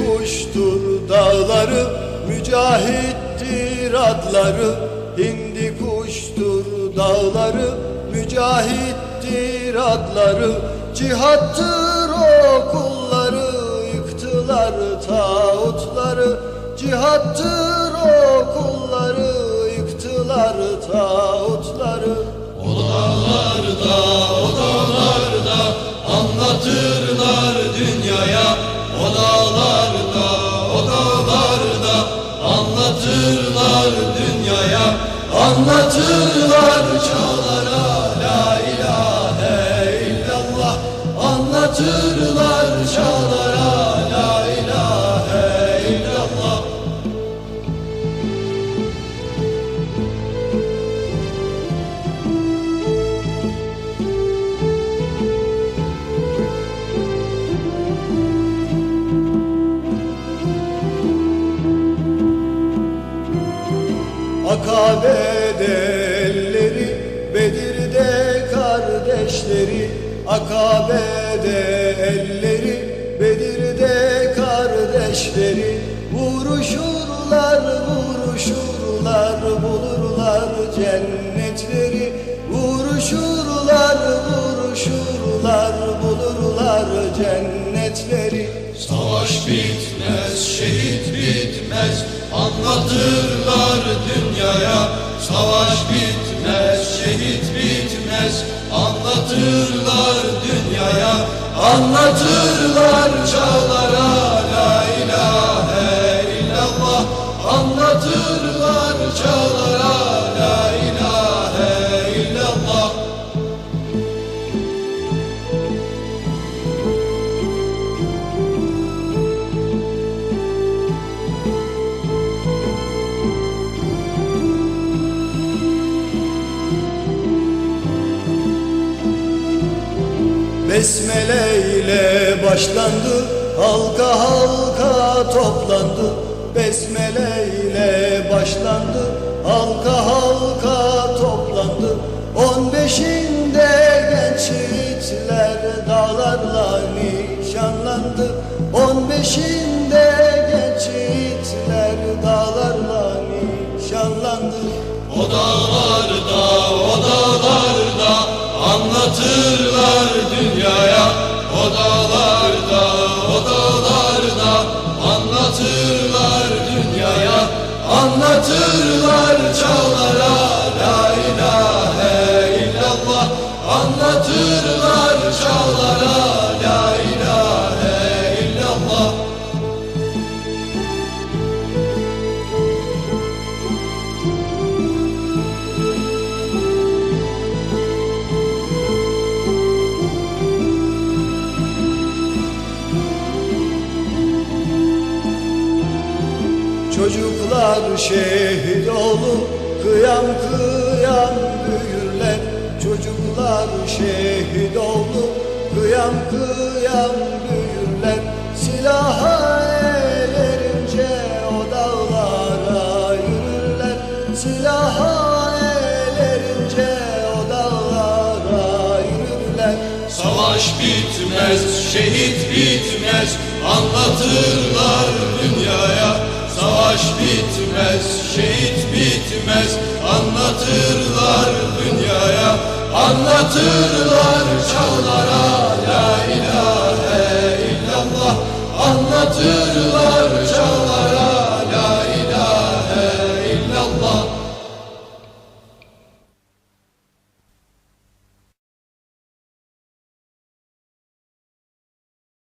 kuştur dağları Mücahittir adları. Hindi kuştur dağları Mücahittir adları. Cihattır o kulları Yıktılar tağutları. Cihattır o kulları Yıktılar tağutları. Anlatırlar Anlatırlar çağlara la ilahe illallah. Anlatırlar çağlara la ilahe illallah. Akabe'de elleri, Bedir'de kardeşleri Akabe'de elleri, Bedir'de kardeşleri. Vuruşurlar, vuruşurlar, bulurlar cennetleri. Vuruşurlar, vuruşurlar, bulurlar cennetleri. Savaş bitmez, şehit bitmez. Anlatırlar dünyaya Savaş bitmez, şehit bitmez. Anlatırlar dünyaya Anlatırlar çağlara. La ilahe illallah. Anlatırlar çağlara La Besmele ile başlandı halka halka toplandı. Besmele ile başlandı halka halka toplandı. On beşinde genç yiğitler dağlarla nişanlandı. On beşinde anlatırlar dünyaya. O dağlarda, o dağlarda anlatırlar dünyaya. Anlatırlar çağlara la ilahe illallah. Anlatırlar çağlara Çocuklar şehit olup kıyam kıyam büyürler. Çocuklar şehit olup kıyam kıyam büyürler. Silaha erince o dağlara yürürler. Silaha erince o dağlara yürürler. Savaş bitmez, şehit bitmez. Anlatırlar dünyaya Savaş bitmez, şehit bitmez. Anlatırlar dünyaya Anlatırlar çağlara